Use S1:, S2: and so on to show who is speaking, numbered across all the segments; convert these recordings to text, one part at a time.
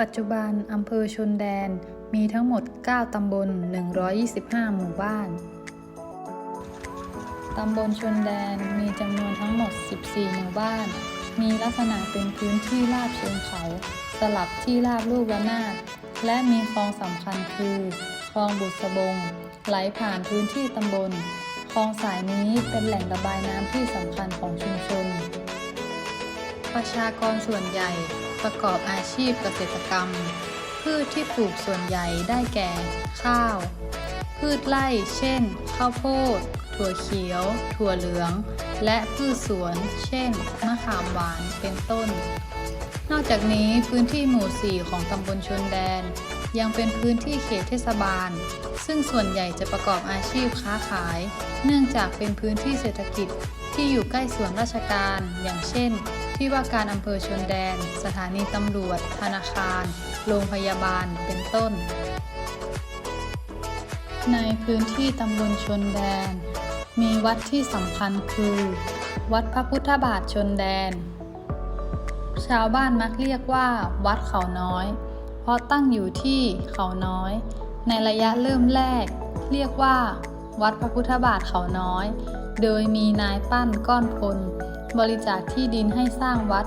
S1: ปัจจุบันอำเภอชนแดนมีทั้งหมด 9 ตำบล 125 หมู่บ้าน ตำบลชนแดนมีจำนวนทั้งหมด 14 หมู่บ้าน มีลักษณะเป็นพื้นที่ราบเชิงเขา สลับที่ราบลูกระนาดและมีคลองสำคัญคือคลองบุษบง ไหลผ่านพื้นที่ตำบล คลองสายนี้เป็นแหล่งระบายน้ำที่สำคัญของชุมชน ประชากรส่วนใหญ่ ประกอบอาชีพเกษตรกรรม พืชที่ปลูกส่วนใหญ่ได้แก่ ข้าว พืชไร่ เช่น ข้าวโพด ถั่วเขียว ถั่วเหลือง และพืชสวน เช่น มะขามหวาน เป็นต้น นอกจากนี้พื้นที่หมู่ 4 ของตำบลชนแดน ยังเป็นพื้นที่เขตเทศบาล ซึ่งส่วนใหญ่จะประกอบอาชีพค้าขาย เนื่องจากเป็นพื้นที่เศรษฐกิจ ที่อยู่ใกล้ส่วนราชการ อย่างเช่น ที่ว่าการอำเภอชนแดน สถานีตำรวจ ธนาคาร โรงพยาบาล เป็นต้น ในพื้นที่ตำบลชนแดน มีวัดที่สำคัญคือ วัดพระพุทธบาทชนแดน ชาวบ้านมักเรียกว่า วัดเขาน้อย เพราะตั้งอยู่ที่เขาน้อย ในระยะเริ่มแรก เรียกว่า วัดพระพุทธบาทเขาน้อย โดยมีนายปั้นก้อนพล บริจาคที่ดินให้สร้างวัด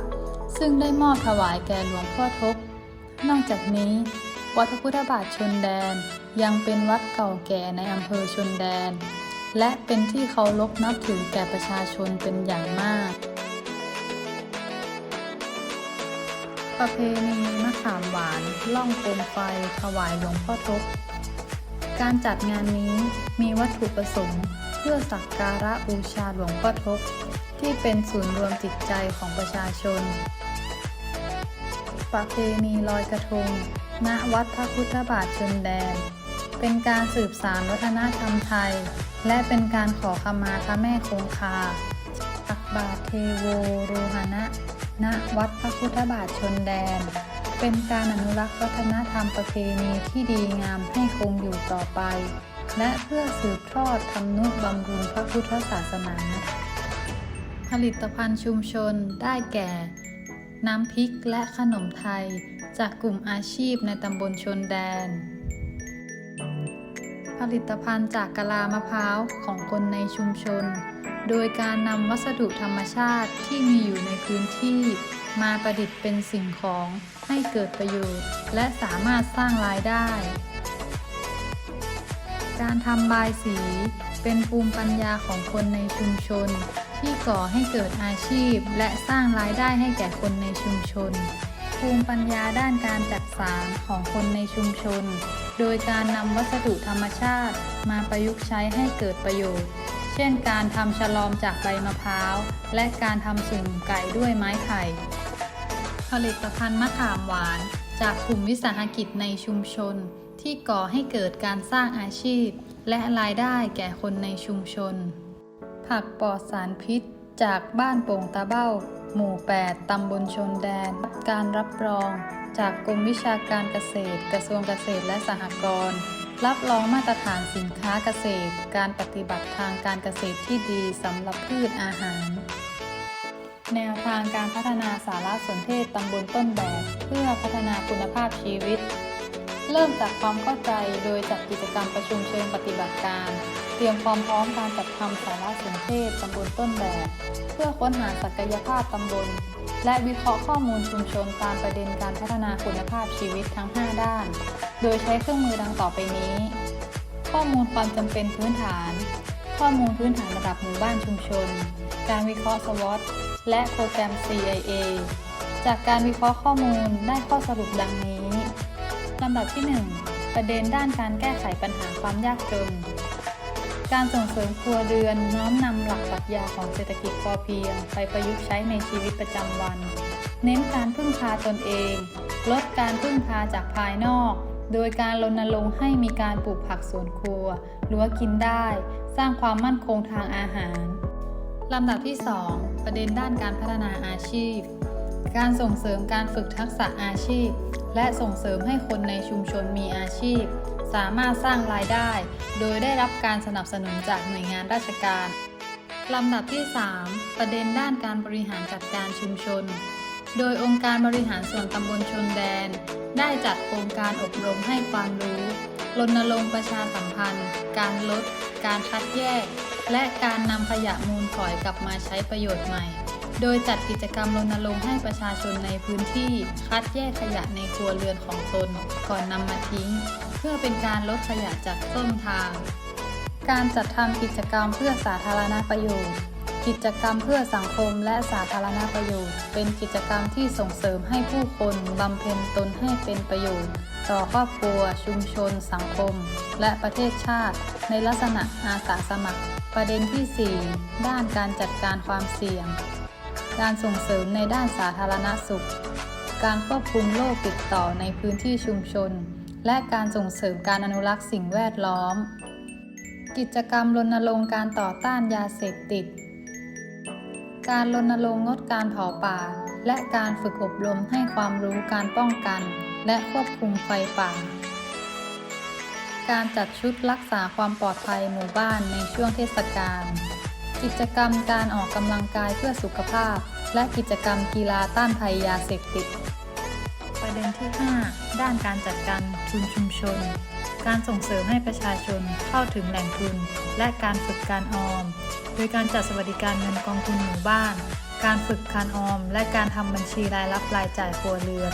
S1: ซึ่งได้มอบถวายแก่หลวงพ่อทบ นอกจากนี้ วัดพระพุทธบาทชนแดนยังเป็นวัดเก่าแก่ในอำเภอชนแดน และเป็นที่เคารพนับถือแก่ประชาชนเป็นอย่างมาก ประเพณีมะขามหวานล่องโคมไฟถวายหลวงพ่อทบ การจัดงานนี้มีวัตถุประสงค์ เพื่อสักการะบูชาหลวงพ่อทบที่เป็นศูนย์รวมจิตใจของประชาชน ประเพณีลอยกระทง ณ วัดพระพุทธบาทชนแดน เป็นการสืบสานวัฒนธรรมไทย และเป็นการขอขมาพระแม่คงคาตักบาทเทโวโรหณะ ณ วัดพระพุทธบาทชนแดน เป็นการอนุรักษ์วัฒนธรรมประเพณีที่ดีงามให้คงอยู่ต่อไป และเพื่อสืบทอดทำนุบำรุงพระพุทธศาสนา ผลิตภัณฑ์ชุมชนได้แก่ น้ำพริกและขนมไทย จากกลุ่มอาชีพในตำบลชนแดน ผลิตภัณฑ์จากกะลามะพร้าวของคนในชุมชน โดยการนำวัสดุธรรมชาติที่มีอยู่ในพื้นที่ มาประดิษฐ์เป็นสิ่งของให้เกิดประโยชน์ และสามารถสร้างรายได้ การทำบายสี เป็นภูมิปัญญาของคนในชุมชน ที่ก่อให้เกิดอาชีพ และสร้างรายได้ให้แก่คนในชุมชน ภูมิปัญญาด้านการจัดสารของคนในชุมชน โดยการนำวัสดุธรรมชาติ มาประยุกต์ใช้ให้เกิดประโยชน์ เช่นการทำฉลอมจากใบมะพร้าว และการทำสุ่มไก่ด้วยไม้ไผ่ผลิตภัณฑ์มะขามหวาน จากกลุ่มวิสาหกิจในชุมชน ที่ก่อให้เกิดการสร้างอาชีพ และรายได้แก่คนในชุมชน ผักปลอดสารพิษ จากบ้านโป่งตาเบ้า หมู่ 8 ตำบลชนแดน การรับรอง จากกรมวิชาการเกษตร กระทรวงเกษตรและสหกรณ์ รับรองมาตรฐานสินค้าเกษตร การปฏิบัติทางการเกษตรที่ดีสำหรับพืชอาหาร แนวทางการพัฒนาสารสนเทศตำบลต้นแบบ เพื่อพัฒนาคุณภาพชีวิต เริ่มจากความเข้าใจโดยจัดกิจกรรมประชุมเชิงปฏิบัติการ เตรียมความพร้อมการจัดทำสารสนเทศตำบลต้นแบบ เพื่อค้นหาศักยภาพตำบล และวิเคราะห์ข้อมูลชุมชนตามประเด็นการพัฒนาคุณภาพชีวิตทั้ง 5 ด้าน โดยใช้เครื่องมือดังต่อไปนี้ ข้อมูลความจำเป็นพื้นฐาน ข้อมูลพื้นฐานระดับหมู่บ้านชุมชน การวิเคราะห์ SWOT และโปรแกรม CIA จากการวิเคราะห์ข้อมูลได้ข้อสรุปดังนี้ลำดับที่ 1 ประเด็นด้านการแก้ไขปัญหาความยากจน การส่งเสริมครัวเรือนน้อมนำหลักปรัชญาของเศรษฐกิจพอเพียง ไปประยุกต์ใช้ในชีวิตประจำวัน เน้นการพึ่งพาตนเอง ลดการพึ่งพาจากภายนอก โดยการรณรงค์ให้มีการปลูกผักสวนครัวรั้วกินได้ สร้างความมั่นคงทางอาหารลำดับที่ 2 ประเด็นด้านการพัฒนาอาชีพ การส่งเสริมการฝึกทักษะอาชีพ และส่งเสริมให้คนในชุมชนมีอาชีพ สามารถสร้างรายได้ โดยได้รับการสนับสนุนจากหน่วยงานราชการลำดับที่ 3 ประเด็นด้านการบริหารจัดการชุมชน โดยองค์การบริหารส่วนตำบลชนแดน ได้จัดโครงการอบรมให้ความรู้รณรงค์ประชาสัมพันธ์ การลด การคัดแยก และการนำขยะมูลฝอยกลับมาใช้ประโยชน์ใหม่ โดยจัดกิจกรรมรณรงค์ให้ประชาชนในพื้นที่ คัดแยกขยะในครัวเรือนของตน ก่อนนำมาทิ้ง เพื่อเป็นการลดขยะจากต้นทาง การจัดทำกิจกรรมเพื่อสาธารณประโยชน์ กิจกรรมเพื่อสังคมและสาธารณประโยชน์ เป็นกิจกรรมที่ส่งเสริมให้ผู้คนบำเพ็ญตนให้เป็นประโยชน์ ต่อครอบครัว ชุมชน สังคม และประเทศชาติ ในลักษณะอาสาสมัคร ประเด็นที่ 4 ด้านการจัดการความเสี่ยง การส่งเสริมในด้านสาธารณสุข การควบคุมโรคติดต่อในพื้นที่ชุมชน และการส่งเสริมการอนุรักษ์สิ่งแวดล้อม กิจกรรมรณรงค์การต่อต้านยาเสพติด การรณรงค์งดการเผาป่า และการฝึกอบรมให้ความรู้การป้องกัน และควบคุมไฟป่า การจัดชุดรักษาความปลอดภัยหมู่บ้านในช่วงเทศกาล กิจกรรมการออกกำลังกายเพื่อสุขภาพ และกิจกรรมกีฬาต้านภัยยาเสพติด ด็นที่ 5 ด้านการจัดการทุนชุมชน การส่งเสริมให้ประชาชนเข้าถึงแหล่งทุน และการฝึกการออม โดยการจัดสวัสดิการเงินกองทุนหมู่บ้าน การฝึกการออม และการทำบัญชีรายรับรายจ่ายครัวเรือน